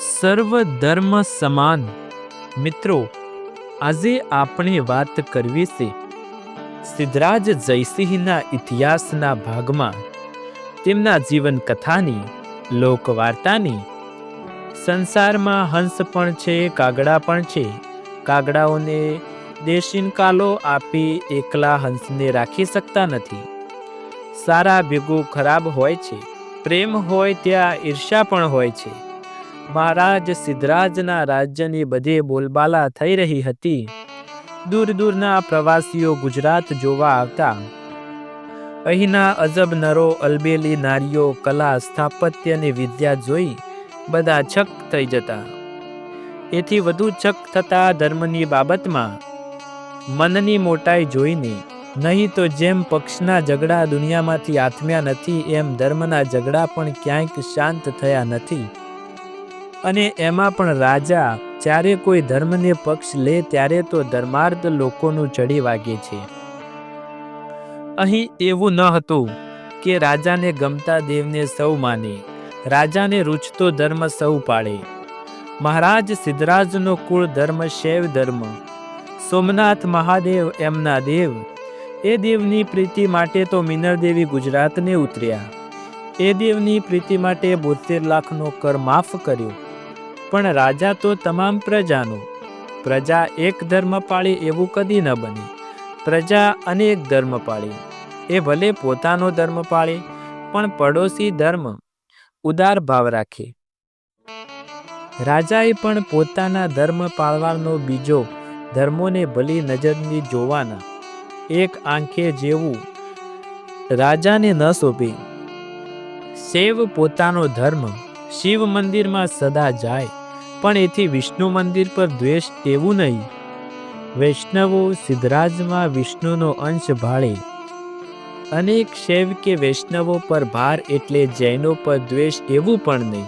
સર્વ ધર્મ સમાન મિત્રો, આજે આપણે વાત કરવી છે સિદ્ધરાજ જયસિંહના ઇતિહાસના ભાગમાં. તેમના જીવન કથાની લોકવાર્તાની. સંસારમાં હંસ પણ છે, કાગડા પણ છે. કાગડાઓને દેશિનકાલો આપી એકલા હંસને રાખી શકતા નથી. સારા ભેગું ખરાબ હોય છે. પ્રેમ હોય ત્યાં ઈર્ષા પણ હોય છે. મહારાજ સિદ્ધરાજના રાજ્યની બધે બોલબાલા થઈ રહી હતી. દૂર દૂરના પ્રવાસીઓ ગુજરાત જોવા આવતા. અહીંના અજબ નરો અલબેલી નારીઓ કલા સ્થાપત્ય અને વિદ્યા જોઈ બધા છક થઈ જતા. એથી વધુ છક થતા ધર્મની બાબતમાં મનની મોટાઈ જોઈને નહીં તો જેમ પક્ષના ઝઘડા દુનિયામાંથી આથમ્યા નથી, એમ ધર્મના ઝઘડા પણ ક્યાંક શાંત થયા નથી. અને એમાં પણ રાજા, જ્યારે કોઈ ધર્મને પક્ષ લે, ત્યારે તો ધર્માર્થ લોકોનું ચડી વાગે છે. અહીં એવું ન હતું કે રાજાને ગમતા દેવને સૌ માને. રાજાને રૂચતો ધર્મ સૌ પાળે. મહારાજ સિદ્ધરાજનો કુળ ધર્મ શૈવ ધર્મ. સોમનાથ મહાદેવ એમના દેવ. એ દેવની પ્રીતિ માટે તો મિનરદેવી ગુજરાતને ઉતર્યા. એ દેવની પ્રીતિ માટે બોતેર લાખનો કર માફ કર્યો. પણ રાજા તો તમામ પ્રજાનો. પ્રજા એક ધર્મ પાળે એવું કદી ન બને. પ્રજા અનેક ધર્મ પાળે. એ ભલે પોતાનો ધર્મ પાળે, પણ પડોશી ધર્મ ઉદાર ભાવ રાખે. રાજાએ પણ પોતાના ધર્મ પાળવાનો બીજો ધર્મોને ભલી નજરની જોવાના. એક આંખે જેવું રાજાને ન શોભે. શેવ પોતાનો ધર્મ શિવ મંદિરમાં સદા જાય. પણ એથી વિષ્ણુ મંદિર પર દ્વેષ એવું નહીં. વૈષ્ણવો સિદ્ધરાજમાં વિષ્ણુનો અંશ ભાળે. અનેક શૈવ કે વૈષ્ણવો પર ભાર એટલે જૈનો પર દ્વેષ એવું પણ નહીં.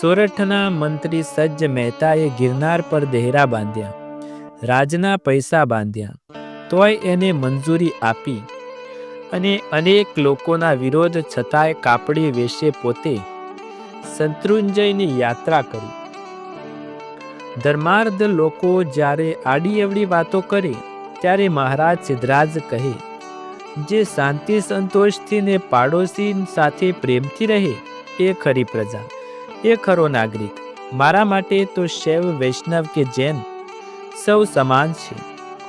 સોરઠના મંત્રી સજ્જ મહેતાએ ગિરનાર પર દેહરા બાંધ્યા. રાજના પૈસા બાંધ્યા. તોય એને મંજૂરી આપી. અને અનેક લોકોના વિરોધ છતાંય કાપડી વેશે પોતે. શત્રુંજયની યાત્રા કરી. ધર્માર્ધ લોકો જ્યારે આડી અવડી વાતો કરે, ત્યારે મહારાજ સિદ્ધરાજ કહે, જે શાંતિ સંતોષથી ને પાડોશી સાથે પ્રેમથી રહે, એ ખરી પ્રજા. એ ખરો નાગરિક. મારા માટે તો શૈવ વૈષ્ણવ કે જૈન, સૌ સમાન છે.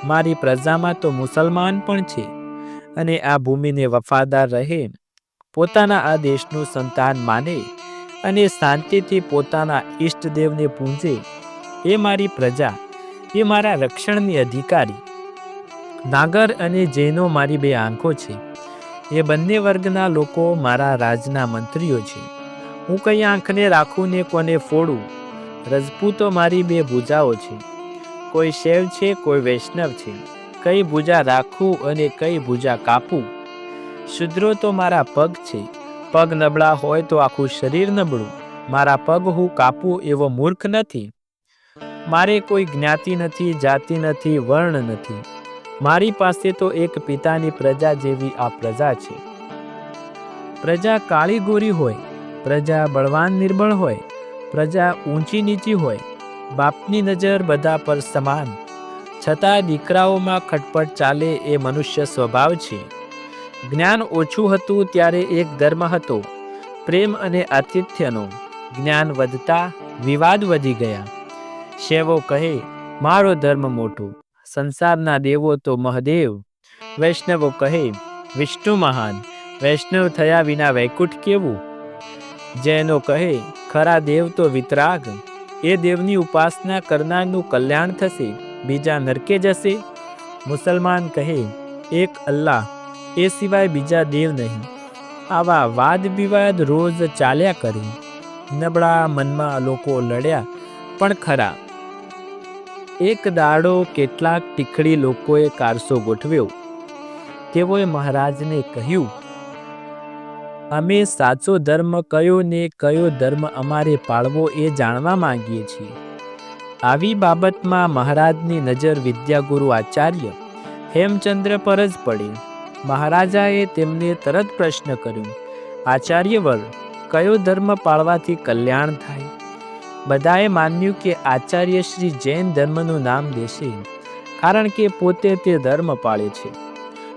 મારી પ્રજામાં તો મુસલમાન પણ છે. અને આ ભૂમિને વફાદાર રહે, પોતાના આ દેશનું સંતાન માને અને શાંતિથી પોતાના ઈષ્ટદેવને પૂંજે એ મારી પ્રજા, એ મારા રક્ષણની અધિકારી. નાગર અને જૈનો મારી બે આંખો છે. એ બંને વર્ગના લોકો મારા રાજના મંત્રીઓ છે. હું કઈ આંખને રાખું ને કોને ફોડું? રજપૂતો મારી બે ભૂજાઓ છે. કોઈ શૈવ છે, કોઈ વૈષ્ણવ છે. કઈ ભૂજા રાખું અને કઈ ભૂજા કાપું? શુદ્રો તો મારા પગ છે. પગ નબળા હોય તો આખું શરીર નબળું. મારા પગ હું કાપું એવો મૂર્ખ નથી. મારે કોઈ જ્ઞાતિ નથી, જાતિ નથી, વર્ણ નથી. મારી પાસે તો એક પિતાની પ્રજા જેવી આ પ્રજા છે. પ્રજા કાળી ગોરી હોય, પ્રજા બળવાન નિર્બળ હોય, પ્રજા ઊંચી નીચી હોય, બાપની નજર બધા પર સમાન. છતાં દીકરાઓમાં ખટપટ ચાલે એ મનુષ્ય સ્વભાવ છે. જ્ઞાન ઓછું હતું ત્યારે એક ધર્મ હતો. પ્રેમ અને આતિથ્યનો જ્ઞાન વધતા વિવાદ વધી ગયા. શેવો કહે, મારો ધર્મ મોટો, સંસારના દેવો તો મહદેવ. વૈષ્ણવો કહે, વિષ્ણુ મહાન, વૈષ્ણવ થયા વિના વૈકુંઠ કેવું? જૈનો કહે, ખરા દેવ તો વિતરાગ, એ દેવની ઉપાસના કરનારનું કલ્યાણ થશે, બીજા નરકે જશે. મુસલમાન કહે, એક અલ્લાહ, એ સિવાય બીજા દેવ નહીં. આવા વાદ વિવાદ રોજ ચાલ્યા કરે. નબળા મનમાં લોકો લડ્યા, પણ ખરા એક દાડો કેટલાક ટીખડી લોકોએ કારસો ગોઠવ્યો. તેઓએ મહારાજને કહ્યું, અમે સાચો ધર્મ કયો ને કયો ધર્મ અમારે પાળવો એ જાણવા માંગીએ છીએ. આવી બાબતમાં મહારાજની નજર વિદ્યાગુરુ આચાર્ય હેમચંદ્ર પર જ પડી. મહારાજાએ તેમને તરત પ્રશ્ન કર્યો, આચાર્યવર, કયો ધર્મ પાળવાથી કલ્યાણ થાય? બધાએ માન્યું કે આચાર્ય શ્રી જૈન ધર્મનું નામ દેશે કારણ કે પોતે તે ધર્મ પાળે છે.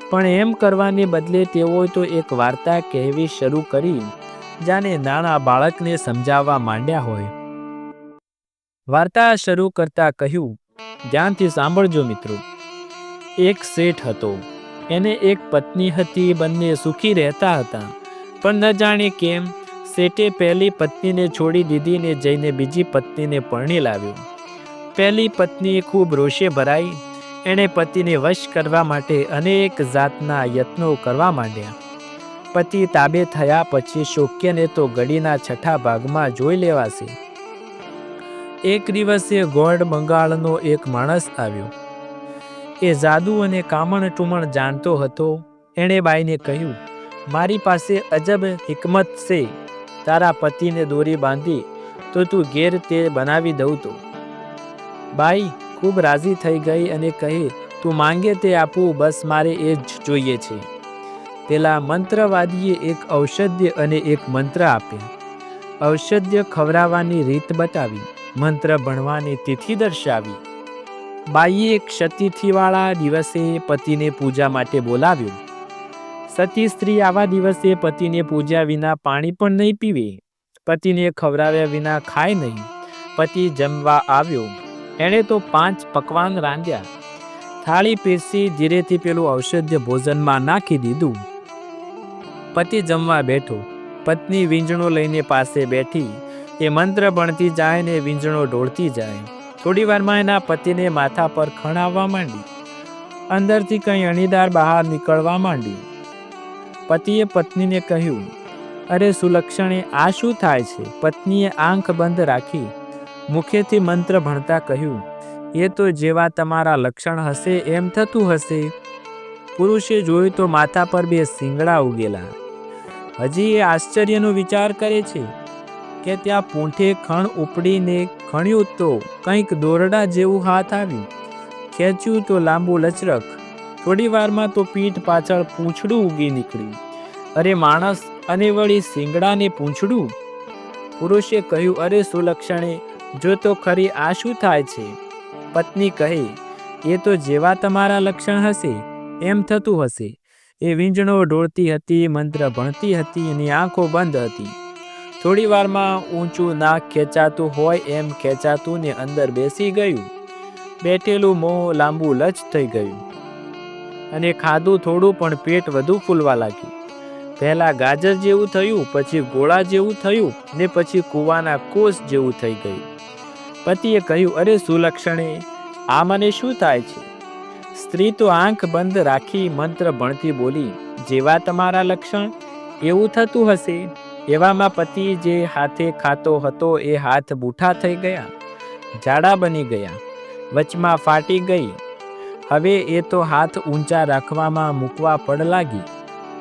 પણ એમ કરવાને બદલે તેઓએ તો એક વાર્તા કહેવી શરૂ કરી, જાણે નાના બાળકને સમજાવવા માંડ્યા હોય. વાર્તા શરૂ કરતા કહ્યું, ધ્યાનથી સાંભળજો મિત્રો. એક શેઠ હતો. એને એક પત્ની હતી, બંને સુખી રહેતા હતા. પણ ન જાણે કેમ શેઠે પહેલી પત્નીને છોડી દીધીને જઈને બીજી પત્નીને પરણી લાવ્યો. પહેલી પત્ની ખૂબ રોષે ભરાઈ, એણે પતિને વશ કરવા માટે અનેક જાતના યત્નો કરવા માંડ્યા. પતિ તાબે થયા પછી શોક્યને તો ગડીના છઠ્ઠા ભાગમાં જોઈ લેવાશે. એક દિવસે ગોળ બંગાળનો એક માણસ આવ્યો. એ જાદુ અને કામણ ટુમણ જાણતો હતો. એણે બાઈને કહ્યું, મારી પાસે અજબ હિકમત છે. તારા પતિને દોરી બાંધી તો તું ઘેર તે બનાવી દઉં તો. બાઈ, ખૂબ રાજી થઈ ગઈ અને કહે, તું માંગે તે આપું, બસ મારે એ જ જોઈએ છે. પેલા મંત્રવાદીએ એક ઔષધ્ય અને એક મંત્ર આપ્યા. ઔષધ્ય ખવડાવવાની રીત બતાવી, મંત્ર ભણવાની તિથિ દર્શાવી. બાઈએ ક્ષતિથિવાળા દિવસે પતિને પૂજા માટે બોલાવ્યો. સતી સ્ત્રી આવા દિવસે પતિને પૂજ્યા વિના પાણી પણ નહીં પીવે. પતિને ખવડાવ્યા વિના ખાય નહીં. પતિ જમવા આવ્યો. એણે તો પાંચ પકવાન રાંધ્યા. થાળી પીરસી ધીરેથી પેલું ઔષધ્ય ભોજનમાં નાખી દીધું. પતિ જમવા બેઠો. પત્ની વીંજણો લઈને પાસે બેઠી. એ મંત્ર ભણતી જાય ને વીંજણો ઢોળતી જાય. થોડી વારમાં એના પતિને માથા પર ખણાવવા માંડી. અંદરથી કંઈ અણીદાર બહાર નીકળવા માંડી. પતિએ પત્નીને કહ્યું, અરે સુલક્ષણે આ શું થાય છે? પત્નીએ આંખ બંધ રાખી મુખેથી મંત્ર ભણતા કહ્યું, એ તો જેવા તમારા લક્ષણ હશે એમ થતું હશે. પુરુષે જોયું તો માથા પર બે શિંગડા ઉગેલા. હજી એ આશ્ચર્યનો વિચાર કરે છે કે ત્યાં પૂંઠે ખણ ઉપડીને ખણ્યું તો કંઈક દોરડા જેવું હાથ આવ્યું. ખેંચ્યું તો લાંબુ લચરક થોડી વારમાં તો પીઠ પાછળ પૂંછડું ઉગી નીકળ્યું. અરે માણસ અને વળી શિંગડાને પૂંછડું? પુરુષે કહ્યું, અરે સુલક્ષણે, જો તો ખરી, આ શું થાય છે? પત્ની કહે, એ તો જેવા તમારા લક્ષણ હશે, એમ થતું હશે. એ વીંજણો ઢોળતી હતી, મંત્ર ભણતી હતી, એની આંખો બંધ હતી. થોડી વારમાં ઊંચું નાક ખેંચાતું હોય, એમ ખેંચાતું ને અંદર બેસી ગયું. બેઠેલું મોં લાંબુ લચ થઈ ગયું. અને ખાધું થોડું પણ પેટ વધુ ફૂલવા લાગ્યું. પહેલા ગાજર જેવું થયું, પછી ગોળા જેવું થયું ને પછી કૂવાના કોષ જેવું થઈ ગયું. પતિએ કહ્યું, અરે સુલક્ષણે, આ મને શું થાય છે? સ્ત્રી તો આંખ બંધ રાખી મંત્ર ભણતી બોલી, જેવા તમારા લક્ષણ, એવું થતું હશે? એવામાં પતિ જે હાથે ખાતો હતો એ હાથ બૂઠા થઈ ગયા જાડા બની ગયા, વચમાં ફાટી ગઈ હવે એ તો હાથ ઊંચા રાખવામાં મૂકવા પડ લાગી.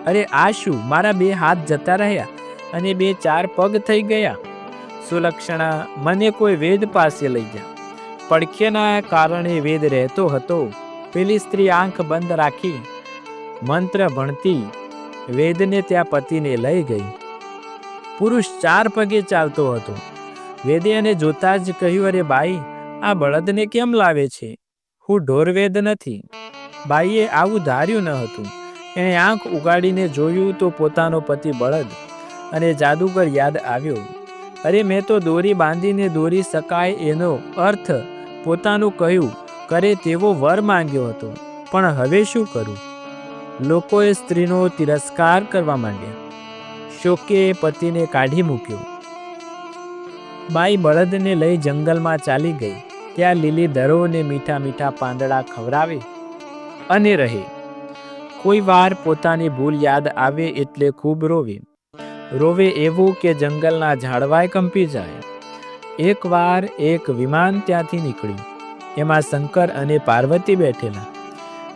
અરે આ શું? મારા બે હાથ જતા રહ્યા અને બે ચાર પગ થઈ ગયા. સુલક્ષણા, મને કોઈ વેદ પાસે લઈ જા. પડખેના કારણે વેદ રહેતો હતો. પેલી સ્ત્રી આંખ બંધ રાખી, મંત્ર ભણતી, વેદને ત્યાં પતિને લઈ ગઈ. પુરુષ ચાર પગે ચાલતો હતો. વેદે એને જોતા જ કહ્યું, અરે બાઈ, આ બળદને કેમ લાવે છે? હું ઢોરવેદ નથી. બાઈએ આવું ધાર્યું ન હતું. એણે આંખ ઉગાડીને જોયું તો પોતાનો પતિ બળદ અને જાદુગર યાદ આવ્યો. અરે મેં તો દોરી બાંધીને દોરી શકાય એનો અર્થ પોતાનું કહ્યું, કરે તેવો વર માંગ્યો હતો. પણ હવે શું કરું? લોકોએ સ્ત્રીનો તિરસ્કાર કરવા માંડ્યા. શોકે પતિને કાઢી મૂક્યો. બાઈ બળદને લઈ જંગલમાં ચાલી ગઈ. ત્યાં લીલી દરોને મીઠા મીઠા પાંદડા ખવડાવે અને રહે. કોઈ વાર પોતાની ભૂલ યાદ આવે એટલે ખૂબ રોવે. રોવે એવું કે જંગલના ઝાડવાય કંપી જાય. એકવાર એક વિમાન ત્યાંથી નીકળ્યું. એમાં શંકર અને પાર્વતી બેઠેલા.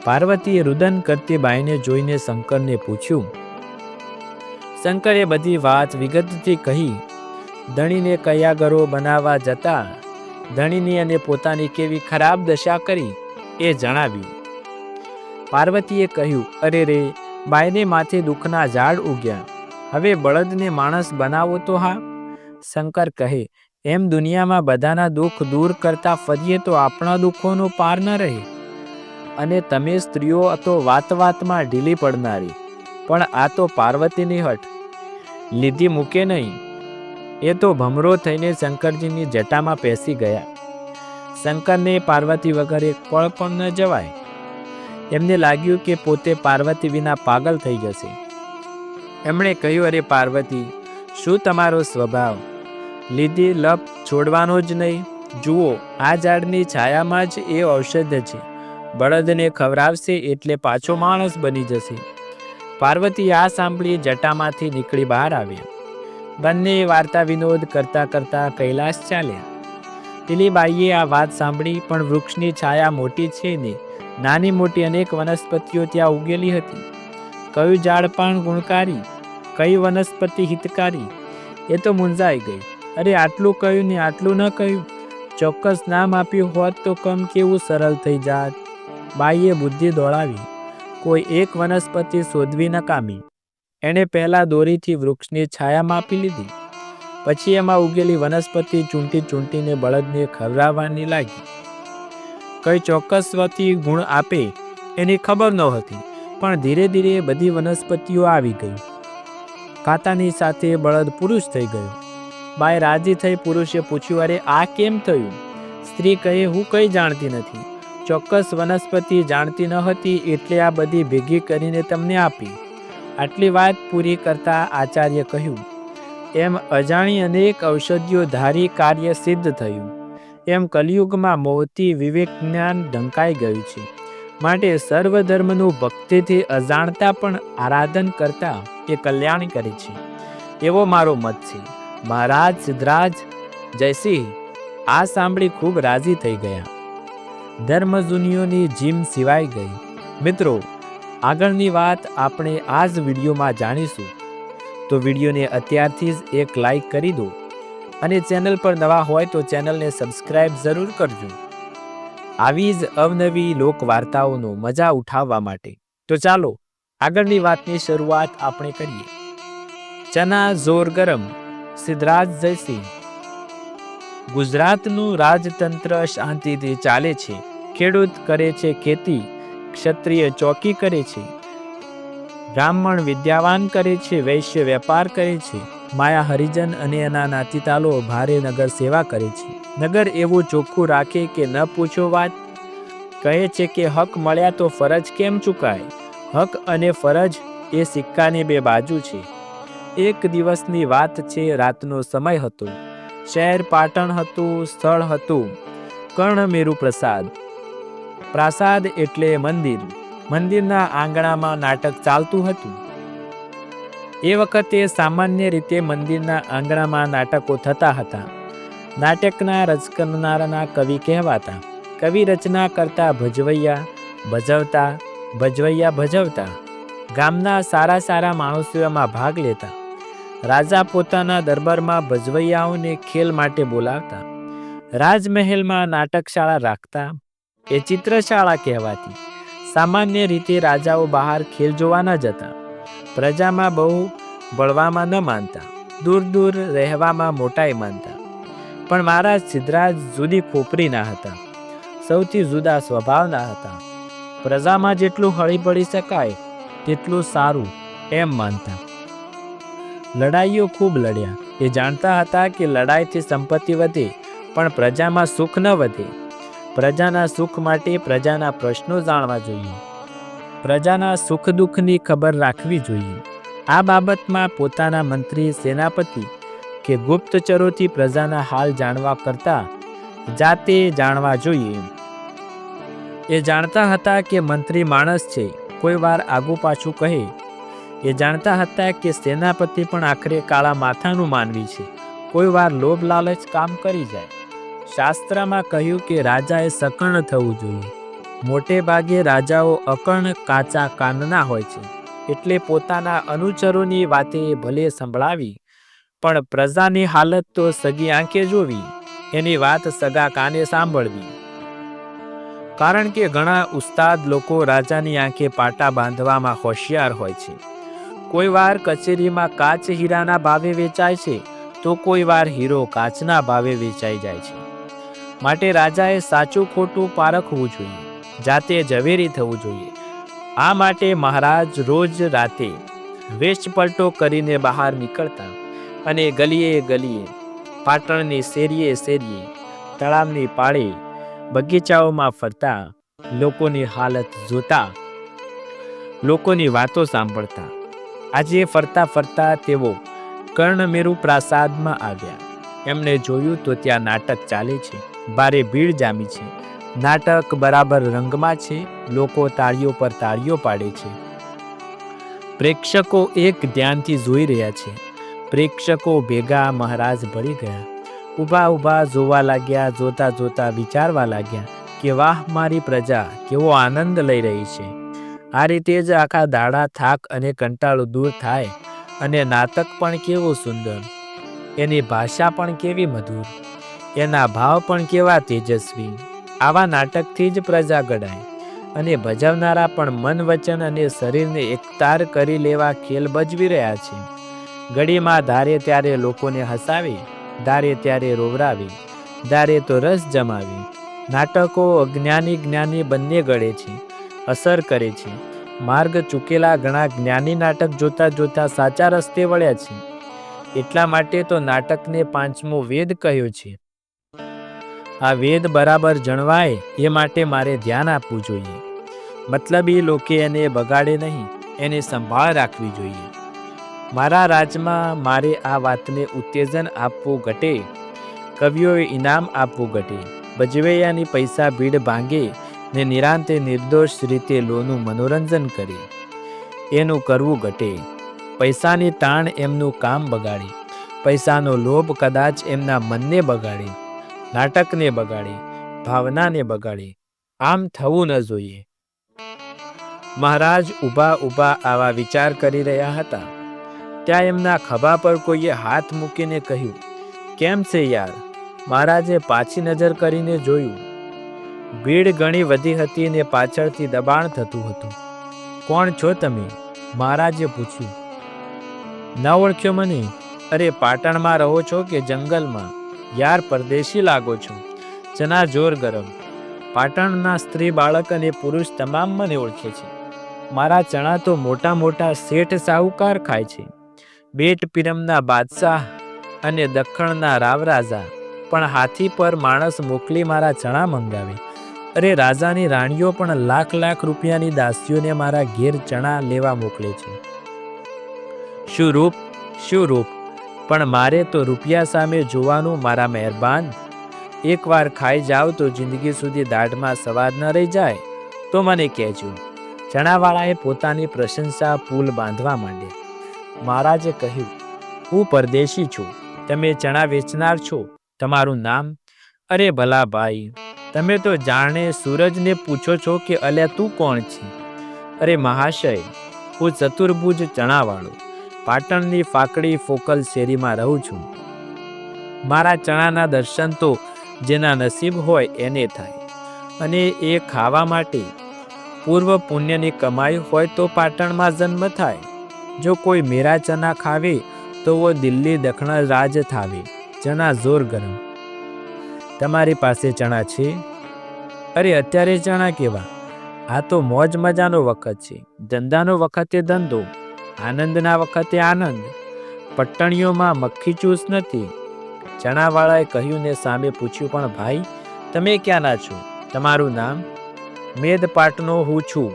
પાર્વતીએ રુદન કરતી બાઈને જોઈને શંકરને પૂછ્યું, શંકરે બધી વાત વિગતથી કહી. ધણીને કયા ગરો બનાવવા જતા ધણીની અને પોતાની કેવી ખરાબ દશા કરી એ જણાવ્યું. પાર્વતીએ કહ્યું, અરે રે, બાઈને માથે દુઃખના ઝાડ ઉગ્યા. હવે બળદને માણસ બનાવો તો હા? શંકર કહે, એમ દુનિયામાં બધાના દુઃખ દૂર કરતા ફરીએ તો આપણા દુઃખોનો પાર ન રહે. અને તમે સ્ત્રીઓ તો વાત વાતમાં ઢીલી પડનારી, પણ આ તો પાર્વતીની હઠ. લીધી મૂકે નહીં. એ તો ભમરો થઈને શંકરજીની જટામાં પેસી ગયા. શંકરને પાર્વતી વગર એક પળ પણ ન જવાય. એમને લાગ્યું કે પોતે પાર્વતી વિના પાગલ થઈ જશે. એમણે કહ્યું, અરે પાર્વતી, શું તમારો સ્વભાવ? લીધી લપ છોડવાનો જ નહીં. જુઓ, આ ઝાડની છાયામાં જ એ ઔષધ છે. બળદને ખવડાવશે એટલે પાછો માણસ બની જશે. પાર્વતી આ સાંભળી જટામાંથી નીકળી બહાર આવ્યા. બંને વાર્તા વિનોદ કરતા કરતા કૈલાસ ચાલ્યા. પેલી બાઈએ આ વાત સાંભળી પણ વૃક્ષની છાયા મોટી છે ને, નાની મોટી અનેક વનસ્પતિઓ ત્યાં ઉગેલી હતી. કયું ઝાડ પણ ગુણકારી, કઈ વનસ્પતિ હિતકારી, એ તો મૂંઝાઈ ગઈ. અરે આટલું કહ્યું ને આટલું ન કહ્યું? ચોક્કસ નામ આપ્યું હોત તો કમ કેવું સરળ થઈ જાત? બાઈએ બુદ્ધિ દોડાવી. કોઈ એક વનસ્પતિ શોધવી નકામી. એણે પહેલાં દોરીથી વૃક્ષની છાયા માપી લીધી. પછી એમાં ઉગેલી વનસ્પતિ ચૂંટી ચૂંટીને બળદને ખવડાવવાની લાગી. કઈ ચોક્કસવતી ગુણ આપે એની ખબર ન હતી, પણ ધીરે ધીરે બધી વનસ્પતિઓ આવી ગઈ. કાતાની સાથે બળદ પુરુષ થઈ ગયો. બાય રાજી થઈ પુરુષે પૂછ્યું, અરે, આ કેમ થયું? સ્ત્રી કહે, હું કંઈ જાણતી નથી. ચોક્કસ વનસ્પતિ જાણતી ન હતી એટલે આ બધી ભેગી કરીને તમને આપી. આટલી વાત પૂરી કરતા આચાર્ય કહ્યું, એમ અજાણી અનેક ઔષધિઓ ધારી કાર્ય સિદ્ધ થયું. એમ કલિયુગમાં મોહથી વિવેક જ્ઞાન ઢંકાઈ ગયું છે. માટે સર્વ ધર્મનું ભક્તિથી અજાણતા પણ આરાધન કરતા એ કલ્યાણ કરે છે. એવો મારો મત છે. મહારાજ સિદ્ધરાજ જયસિંહ આ સાંભળી ખૂબ રાજી થઈ ગયા. ધર્મજુનિયોની જીમ સિવાય ગઈ. મિત્રો આગળની વાત આપણે આ જ વિડીયોમાં જાણીશું. તો વિડીયોને અત્યારથી જ એક લાઈક કરી દો અને ચેનલ પર નવા હોય તો ચેનલને સબસ્ક્રાઇબ જરૂર કરજો. આવી જ અવનવી લોક વાર્તાઓનો મજા ઉઠાવવા માટે. તો ચાલો, આગળની વાતની શરૂઆત આપણે કરીએ. ચના જોર ગરમ, સિદ્ધરાજ જયસિંહ. ગુજરાતનું રાજતંત્ર શાંતિથી ચાલે છે, ખેડૂત કરે છે ખેતી. ક્ષત્રિય ચોકી કરે છે. બ્રાહ્મણ વિદ્યાવાન કરે છે, વૈશ્ય વેપાર કરે છે, માયા હરિજન અને એના નાતીતાલો ભારે નગર સેવા કરે છે. નગર એવું ચોખ્ખું રાખે કે ન પૂછો વાત. કહે છે કે હક મળ્યા તો ફરજ કેમ ચૂકાય? હક અને ફરજ એ સિક્કાની બે બાજુ છે. એક દિવસની વાત છે, રાતનો સમય હતો. શહેર પાટણ હતું, સ્થળ હતું. કર્ણમેરુ પ્રસાદ. પ્રાસાદ એટલે મંદિર. મંદિરના આંગણામાં નાટક ચાલતું હતું. એ વખતે સામાન્ય રીતે મંદિરના આંગણામાં નાટકો થતા હતા. નાટકના રચ કરનારના કવિ કહેવાતા. કવિ રચના કરતા ભજવૈયા ભજવતા ભજવૈયા ભજવતા. ગામના સારા સારા માણસો એમાં ભાગ લેતા. રાજા પોતાના દરબારમાં ભજવૈયાઓને ખેલ માટે બોલાવતા. રાજમહેલમાં નાટકશાળા રાખતા. એ ચિત્રશાળા કહેવાતી. સામાન્ય રીતે રાજાઓ બહાર ખેલ જોવા ન જતા. પ્રજામાં બહુ બળવામાં ન માનતા. દૂર દૂર રહેવામાં મોટાઈ માનતા. પણ મહારાજ સિદ્ધરાજ જુદી ખોપરીના હતા. સૌથી જુદા સ્વભાવના હતા. પ્રજામાં જેટલું હળી પડી શકાય, તેટલું સારું એમ માનતા. લડાઈઓ ખૂબ લડ્યા. એ જાણતા હતા કે લડાઈથી સંપત્તિ વધે, પણ પ્રજામાં સુખ ન વધે. પ્રજાના સુખ માટે પ્રજાના પ્રશ્નો જાણવા જોઈએ. પ્રજાના સુખ દુઃખની ખબર રાખવી જોઈએ. આ બાબતમાં પોતાના મંત્રી સેનાપતિ કે ગુપ્તચરોથી પ્રજાના હાલ જાણવા કરતા જાતે જાણવા જોઈએ. એ જાણતા હતા કે મંત્રી માણસ છે, કોઈ વાર આગુ પાછું કહે. એ જાણતા હતા કે સેનાપતિ પણ આખરે કાળા માથાનું માનવી છે, કોઈ વાર લોભ લાલચ કામ કરી જાય. શાસ્ત્રમાં કહ્યું કે રાજાએ સકર્ણ થવું જોઈએ. મોટે ભાગે રાજાઓ અકર્ણ કાચા કાનના હોય છે, એટલે પોતાના અનુચરોની વાતે ભલે સંભળાવી, પણ પ્રજાની હાલત તો સગી આંખે જોવી, એની વાત સગા કાને સાંભળવી. કારણ કે ઘણા ઉસ્તાદ લોકો રાજાની આંખે પાટા બાંધવામાં હોશિયાર હોય છે. કોઈ વાર કચેરીમાં કાચ હીરાના ભાવે વેચાય છે, તો કોઈ વાર હીરો કાચના ભાવે વેચાઈ જાય છે. માટે રાજાએ સાચું ખોટું પારખવું જોઈએ, જાતે ઝવેરી થવું જોઈએ. આ માટે મહારાજ રોજ રાતે વેશપલટો કરીને બહાર નીકળતા અને ગલીએ ગલીએ, પાટણની શેરીએ શેરીએ, તળાવની પાળે બગીચાઓમાં ફરતા લોકોની હાલત જોતા, લોકોની વાતો સાંભળતા. આજે ફરતા ફરતા તેઓ કર્ણમેરુ પ્રાસાદમાં આવ્યા. એમણે જોયું તો ત્યાં નાટક ચાલે છે. ભારે ભીડ જામી છે. નાટક બરાબર રંગમાં છે, લોકો તાળીઓ પર તાળીઓ પાડે છે. પ્રેક્ષકો એક ધ્યાનથી જોઈ રહ્યા છે. પ્રેક્ષકો ભેગા મહારાજ ભળી ગયા. ઊભા ઊભા જોવા લાગ્યા, જોતા જોતા વિચારવા લાગ્યા કે વાહ, મારી પ્રજા, કેવો આનંદ લઈ રહી છે. આ રીતે જ આખા દાડા, થાક અને કંટાળો દૂર થાય અને નાટક પણ કેવું સુંદર. એની ભાષા પણ કેવી મધુર. એના ભાવ પણ કેવા તેજસ્વી. આવા નાટકથી જ પ્રજા ગણાય. અને ભજવનારા પણ મન, વચન અને શરીરને એકતાર કરી લેવા ખેલ ભજવી રહ્યા છે. ગળીમાં ધારે ત્યારે લોકોને હસાવી, ધારે ત્યારે રોવરાવી, ધારે તો રસ જમાવી. નાટકો અજ્ઞાની જ્ઞાની બંને ગળે છે, અસર કરે છે. માર્ગ ચૂકેલા ઘણા જ્ઞાની નાટક જોતા જોતા સાચા રસ્તે વળ્યા છે. એટલા માટે તો નાટકને પાંચમો વેદ કહ્યો છે. આ વેદ બરાબર જણવાય એ માટે મારે ધ્યાન આપવું જોઈએ. મતલબ એ લોકો એને બગાડે નહીં, એને સંભાળ રાખવી જોઈએ. મારા રાજમાં મારે આ વાતને ઉત્તેજન આપવું ઘટે, કવિઓએ ઇનામ આપવું ઘટે ભજવૈયાની પૈસા ભીડ ભાંગે ને નિરાંતે નિર્દોષ રીતે લોનું મનોરંજન કરે. એનું કરવું ઘટે. પૈસાની તાણ એમનું કામ બગાડે. પૈસાનો લોભ કદાચ એમના મનને બગાડે. નાટકને બગાડી, ભાવનાને બગાડી, આમ થવું ન જોઈએ. મહારાજ ઊભા ઊભા આવા વિચાર કરી રહ્યા હતા. ત્યાં એમના ખભા પર કોઈએ હાથ મૂકીને કહ્યું, કેમ છે યાર? મહારાજે પાછી નજર કરીને જોયું. ભીડ ઘણી વધી હતી ને પાછળથી દબાણ થતું હતું. કોણ છો તમે? મહારાજે પૂછ્યું. ન ઓળખ્યો મને. અરે પાટણમાં રહો છો કે જંગલમાં? યાર પરદેશી લાગો છો. જના જોર ગરમ. પાટણના સ્ત્રી બાળક અને પુરુષ તમામ મને ઓળખે છે. મારા ચણા તો મોટા મોટા શેઠ સાહુકાર ખાય છે. બેટ પીરમના બાદશાહ અને દખણના રાવરાજા પણ હાથી પર માણસ મોકલી મારા ચણા મંગાવે. અરે રાજાની રાણીઓ પણ લાખ લાખ રૂપિયાની દાસીઓને મારા ઘેર ચણા લેવા મોકલે છે. શું રૂપ? શું રૂપ? પણ મારે તો રૂપિયા સામે જોવાનું મારા મહેરબાન. એકવાર ખાઈ જાઓ તો જિંદગી સુધી દાઢમાં સવાદ ન રહી જાય, તો મને કહેજો. ચણાવાળાએ પોતાની પ્રશંસા પુલ બાંધવા માંડ્યા મહારાજે કહ્યું, હું પરદેશી છું. તમે ચણા વેચનાર છો. તમારું નામ? અરે ભલા ભાઈ, તમે તો જાણે સૂરજને પૂછો છો કે અલ્યા તું કોણ છે? અરે મહાશય, હું ચતુર્ભુજ ચણાવાળો. પાટણની ફાકડી ફોકલ શેરીમાં રહું છું. મારા ચણાના દર્શન તો જેના નસીબ હોય એને થાય. અને એ ખાવા માટે પૂર્વ પુણ્યની કમાઈ હોય તો પાટણમાં જન્મ થાય. જો કોઈ મેરા ચના ખાવે તો વો દિલ્હી દખણ રાજ થાવે. ચણા જોર ગરમ. તમારી પાસે ચણા છે? અરે અત્યારે ચણા કેવા? આ તો મોજ મજાનો વખત છે. ધંધાનો વખતે ધંધો. આનંદના વખતે આનંદ. પટ્ટણીઓમાં મક્ખી ચૂસ નથી. ચણાવાળાએ કહ્યું ને સામે પૂછ્યું, પણ ભાઈ, તમે ક્યાંના છો? તમારું નામ? મેદપાટનો હું છું.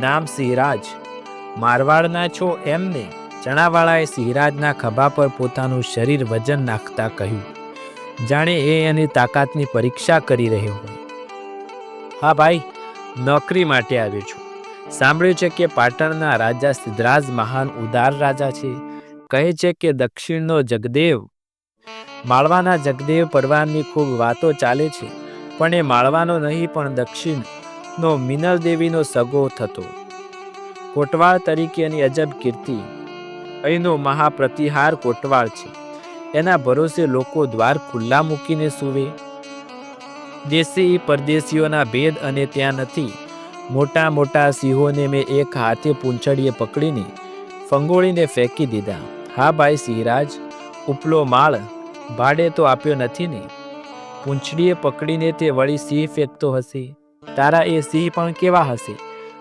નામ સિંહરાજ. મારવાડના છો એમને ચણાવાળાએ સિંહરાજના ખભા પર પોતાનું શરીર વજન નાખતા કહ્યું. જાણે એ એની તાકાતની પરીક્ષા કરી રહ્યો હોય. હા ભાઈ, નોકરી માટે આવ્યો છું. સાંભળ્યું છે કે પાટણના રાજા સિદ્ધરાજ મહાન ઉદાર રાજા છે. કહે છે કે દક્ષિણનો જગદેવ, માળવાના જગદેવ પરવારની ખૂબ વાતો ચાલે છે. પણ એ માળવાનો નહીં, પણ દક્ષિણનો મિનલ દેવીનો સગો થતો. કોટવાળ તરીકેની અજબ કીર્તિ, અહીંનો મહાપ્રતિહાર કોટવાળ છે. એના ભરોસે લોકો દ્વાર ખુલ્લા મૂકીને સૂવે. દેશી પરદેશીઓના ભેદ અને ત્યાં નથી. મોટા મોટા સિંહોને મેં એક હાથે પૂંછડીએ પકડીને ફંગોળીને ફેંકી દીધા. હા ભાઈ સિંહરાજ, ઉપલો માળ ભાડે તો આપ્યો નથી ને? પૂંછડીએ પકડીને તે વળી સિંહ ફેંકતો હશે. તારા એ સિંહ પણ કેવા હશે?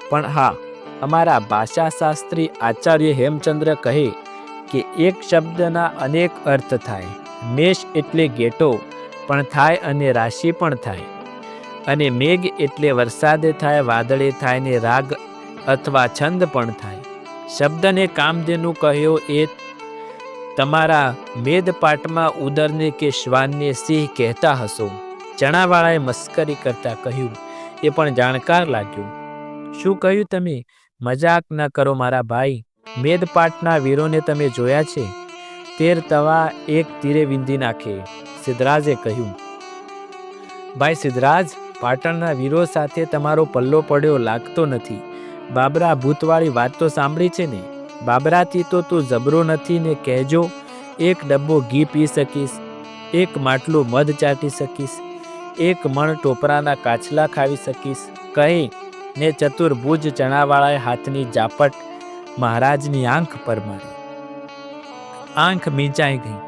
પણ હા, અમારા ભાષાશાસ્ત્રી આચાર્ય હેમચંદ્ર કહે કે એક શબ્દના અનેક અર્થ થાય. મેષ એટલે ગેટો પણ થાય અને રાશિ પણ થાય. અને મેઘ એટલે વરસાદ થાય, વાદળે થાય ને રાગ અથવા છંદ પણ થાય. શબ્દને કામધેનું કહ્યો એ તમારા મેદપાટમાં ઉદરને કે શ્વાનને સિંહ કહેતા હશો. ચણાવાળાએ મસ્કરી કરતા કહ્યું, એ પણ જાણકાર લાગ્યું. શું કહ્યું તમે? મજાક ન કરો મારા ભાઈ. મેદપાટના વીરોને તમે જોયા છે? તેર તવા એક તીરે વિંધી નાખે. સિદ્ધરાજે કહ્યું, ભાઈ સિદ્ધરાજ પાટણના વીરો સાથે તમારો પલ્લો પડ્યો લાગતો નથી. બાબરા ભૂતવાળી વાત તો સાંભળી છે ને? બાબરાથી તો તું જબરો નથી ને કહેજો, એક ડબ્બો ઘી પી શકીશ, એક માટલું મધ ચાટી શકીશ, એક મણ ટોપરાના કાચલા ખાવી શકીશ કહી ને ચતુર્ભુજ ચણાવાળાએ હાથની જાપટ મહારાજની આંખ પર મારી. આંખ મીંચાઈ ગઈ.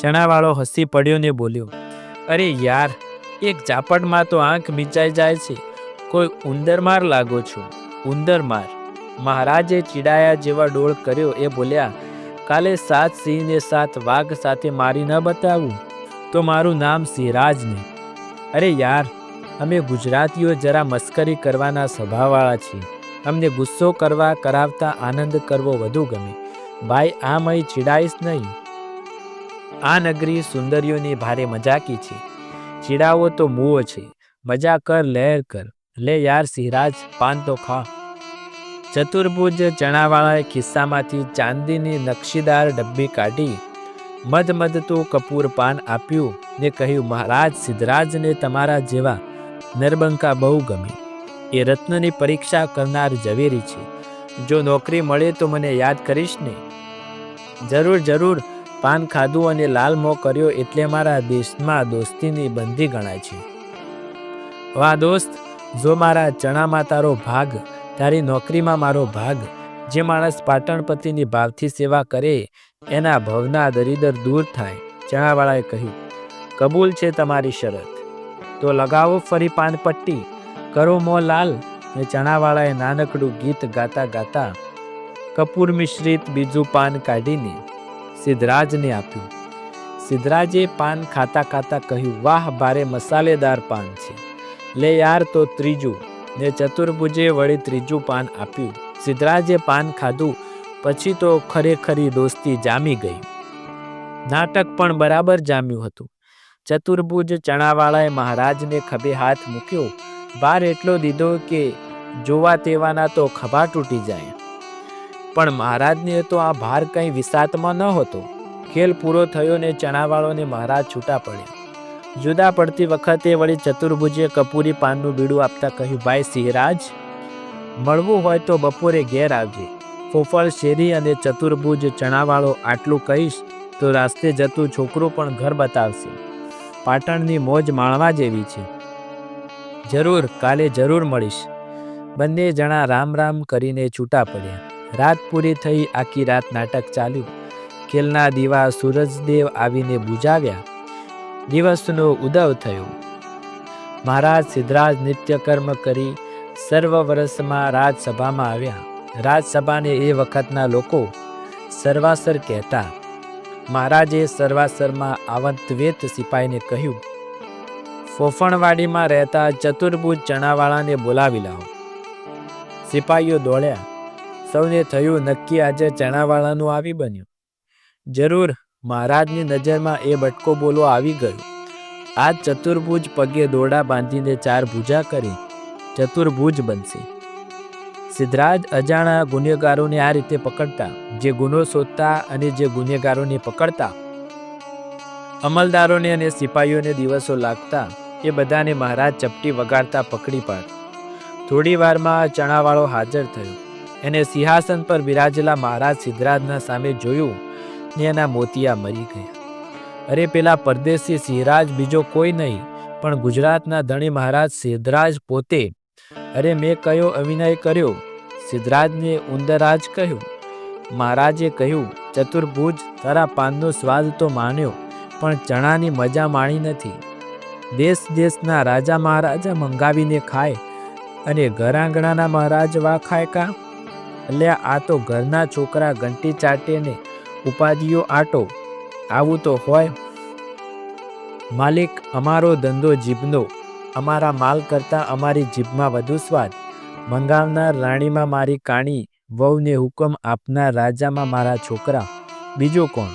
ચણાવાળો હસી પડ્યો ને બોલ્યો, અરે યાર એક ઝાપટમાં તો આંખ મીંચાઈ જાય છે. કોઈ ઉંદરમાર લાગો છો. ઉંદરમાર મહારાજે ચીડાયા જેવા ડોળ કર્યો એ બોલ્યા, કાલે સાત સિંહને સાત વાઘ સાથે મારી ન બતાવું. તો મારું નામ સિરાજ ને. અરે યાર, અમે ગુજરાતીઓ જરા મસ્કરી કરવાના સ્વભાવવાળા છીએ. અમને ગુસ્સો કરવા, કરાવતા આનંદ કરવો વધુ ગમે. ભાઈ આ મય ચીડાઈશ નહીં. આ નગરી સુંદરીઓની ભારે મજાકી છે. ચીડાવો તો મૂવો છે. મજા કર, લહેર કર. લે યાર સિરાજ, પાન તો ખા. ચતુર્ભુજ ચણાવાળાએ ખિસ્સામાંથી ચાંદીની નકશીદાર ડબ્બી કાઢી. મધ મધતું કપૂર પાન આપ્યું ને કહ્યું, મહારાજ, સિદ્ધરાજને તમારા જેવા નરબંકા બહુ ગમે. એ રત્નની પરીક્ષા કરનાર ઝવેરી છે. જો નોકરી મળે તો મને યાદ કરીશ ને? જરૂર જરૂર. પાન ખાધું અને લાલ મોં કર્યો એટલે મારા દેશમાં દોસ્તીની બંધી ગણાય છે. વાહ દોસ્ત, જો મારા ચણામાં તારો ભાગ, તારી નોકરીમાં મારો ભાગ, જે માણસ પાટણપતિની ભાવથી સેવા કરે, એના ભવના દરિદર દૂર થાય, ચણાવાળાએ કહ્યું, કબૂલ છે તમારી શરત. તો લગાવો ફરી પાનપટ્ટી કરો મો લાલ. ને ચણાવાળાએ નાનકડું ગીત ગાતા ગાતા કપૂર મિશ્રિત બીજું પાન કાઢીને સિદ્ધરાજને આપ્યું. સિદ્ધરાજે પાન ખાતા ખાતા કહ્યું, વાહ, ભારે મસાલેદાર પાન છે. લે યાર તો ત્રીજું. ને ચતુર્ભુજે વળી ત્રીજું પાન આપ્યું. સિદ્ધરાજે પાન ખાધું, પછી તો ખરેખરી દોસ્તી જામી ગઈ. નાટક પણ બરાબર જામ્યું હતું. ચતુર્ભુજ ચણાવાળાએ મહારાજને ખભે હાથ મૂક્યો. ભાર એટલો દીધો કે જોવા તેવાના તો ખભા તૂટી જાય. પણ મહારાજને તો આ ભાર કંઈ વિસાતમાં ન હતો. ખેલ પૂરો થયો ને ચણાવાળોને મહારાજ છૂટા પડ્યા. જુદા પડતી વખતે વળી ચતુર્ભુજે કપૂરી પાનનું બીડું આપતા કહ્યું, ભાઈ સિંહરાજ, મળવું હોય તો બપોરે ઘેર આવજે. ફોફળ, શેરી અને ચતુર્ભુજ ચણાવાળો આટલું કહીશ તો રાસ્તે જતું છોકરું પણ ઘર બતાવશે. પાટણની મોજ માણવા જેવી છે. જરૂર, કાલે જરૂર મળીશ. બંને જણા રામ રામ કરીને છૂટા પડ્યા. રાત પૂરી થઈ આખી રાત નાટક ચાલ્યું. ખેલના દીવા સૂરજદેવ આવીને બુજાવ્યા. દિવસનો ઉદવ થયો. મહારાજ સિદ્ધરાજ નિત્યકર્મ કરી સર્વ વર્ષમાં રાજસભામાં આવ્યા. રાજસભાને એ વખતના લોકો સર્વાસર કહેતા, મહારાજે સર્વાસરમાં આવંતવેત સિપાહીને કહ્યું, ફોફણવાડીમાં રહેતા ચતુર્ભુજ ચણાવાળાને બોલાવી લાવો. સિપાહીઓ દોડ્યા. સૌને થયું નક્કી આજે ચણાવાળાનું આવી બન્યું. જરૂર, મહારાજની નજરમાં એ બટકો બોલો આવી ગયો. આજ ચતુર્ભુજ પગે દોડા બાંધીને ચાર ભૂજા કરી, ચતુર્ભુજ બનશે. સિદ્ધરાજ અજાણા ગુનેગારોને આ રીતે પકડતા, જે ગુનો શોધતા અને જે ગુનેગારોને પકડતા, અમલદારોને અને સિપાહીઓને દિવસો લાગતા, એ બધાને મહારાજ ચપટી વગાડતા પકડી પાડ. થોડી વારમાં ચણાવાળો હાજર થયો. એને સિંહાસન પર બિરાજેલા મહારાજ સિદ્ધરાજના સામે જોયું ને એના મોતિયા મરી ગયા. અરે પેલા પરદેશી સિંહરાજ બીજો કોઈ નહીં, પણ ગુજરાતના ધણી મહારાજ સિદ્ધરાજ પોતે. અરે મેં કયો અવિનય કર્યો? સિદ્ધરાજને ઉંદરાજ કહ્યું. મહારાજે કહ્યું, ચતુર્ભુજ, તારા પાનનો સ્વાદ તો માન્યો, પણ ચણાની મજા માણી નથી. દેશ દેશના રાજા મહારાજા મંગાવીને ખાય, અને ઘર આંગણાના મહારાજ વા ખાય કા? એટલે આ તો ઘરના છોકરા ઘંટી ચાટીને ઉપાધિઓ આટો. આવું તો હોય. માલિક, અમારો ધંધો જીભનો. અમારા માલ કરતાં અમારી જીભમાં વધુ સ્વાદ. મંગાવનાર રાણીમાં મારી કાણી, વહુને હુકમ આપનાર રાજામાં મારા છોકરા. બીજો કોણ?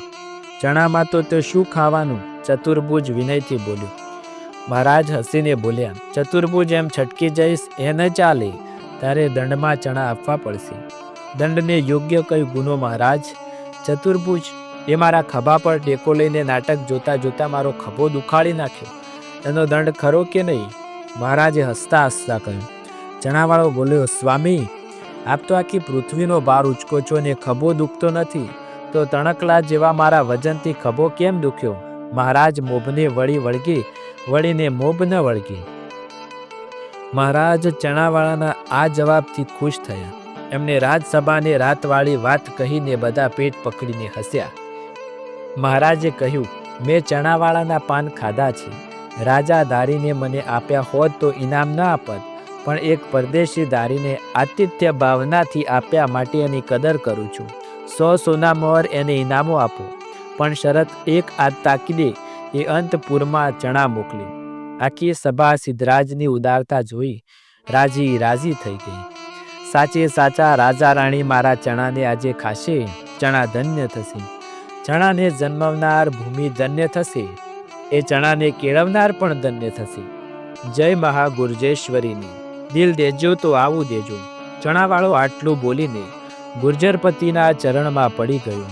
ચણામાં તો તે શું ખાવાનું? ચતુર્ભુજ વિનયથી બોલ્યો. મહારાજ હસીને બોલ્યા, ચતુર્ભુજ એમ છટકી જઈશ, એ ન ચાલે. તારે દંડમાં ચણા આપવા પડશે. દંડને યોગ્ય કહ્યું ગુનો મહારાજ? ચતુર્ભુજ, એ મારા ખભા પર ટેકો લઈને નાટક જોતા જોતા મારો ખભો દુખાડી નાખ્યો. એનો દંડ ખરો કે નહીં? મહારાજે હસતા હસતા કહ્યું. ચણાવાળો બોલ્યો, સ્વામી, આપ તો આખી પૃથ્વીનો ભાર ઉચકો છો ને ખભો દુખતો નથી. તો તણકલા જેવા મારા વજનથી ખભો કેમ દુખ્યો? મહારાજ મોભને વળી વળગી, વળીને મોભ ન વળગી. મહારાજ ચણાવાળાના આ જવાબથી ખુશ થયા. એમને રાજસભાને રાતવાળી વાત કહીને બધા પેટ પકડીને હસ્યા. મહારાજે કહ્યું, મેં ચણાવાળાના પાન ખાધા છે. રાજા ધારીને મને આપ્યા હોત તો ઇનામ ન આપત, પણ એક પરદેશી ધારીને આતિથ્ય ભાવનાથી આપ્યા માટે એની કદર કરું છું. સો સોના મોર એને ઇનામો આપો. પણ શરત એક આ તાકીદે એ અંતપુરમાં ચણા મોકલી. આખી સભા સિદ્ધરાજની ઉદારતા જોઈ રાજી રાજી થઈ ગઈ. સાચે સાચા રાજા રાણી મારા ચણાને આજે ખાશે, ચણા ધન્ય થશે. ચણાને જન્મવનાર ભૂમિ ધન્ય થશે, એ ચણાને કેળવનાર પણ ધન્ય થશે. જય મહા ગુર્જેશ્વરીની દિલ દેજો તો આવું દેજો. ચણાવાળો આટલું બોલીને ગુર્જરપતિના ચરણમાં પડી ગયો.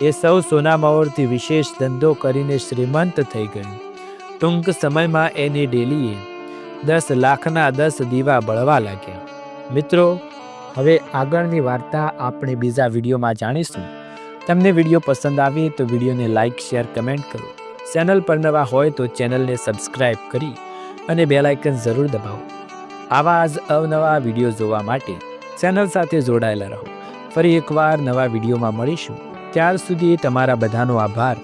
એ સૌ સોનામહોરથી વિશેષ ધંધો કરીને શ્રીમંત થઈ ગયો. ટૂંક સમયમાં એની ડેલીએ દસ લાખના દસ દીવા બળવા લાગ્યા. મિત્રો, હવે આગળની વાર્તા આપણે બીજા વિડીયોમાં જાણીશું. તમને વીડિયો પસંદ આવે તો વિડીયોને લાઇક શેર, કમેન્ટ કરો. ચેનલ પર નવા હોય તો ચેનલને સબસ્ક્રાઇબ કરી અને બેલાઇકન જરૂર દબાવો. આવા જ અવનવા વીડિયો જોવા માટે ચેનલ સાથે જોડાયેલા રહો. ફરી એકવાર નવા વિડીયોમાં મળીશું. ત્યાર સુધી તમારા બધાનો આભાર.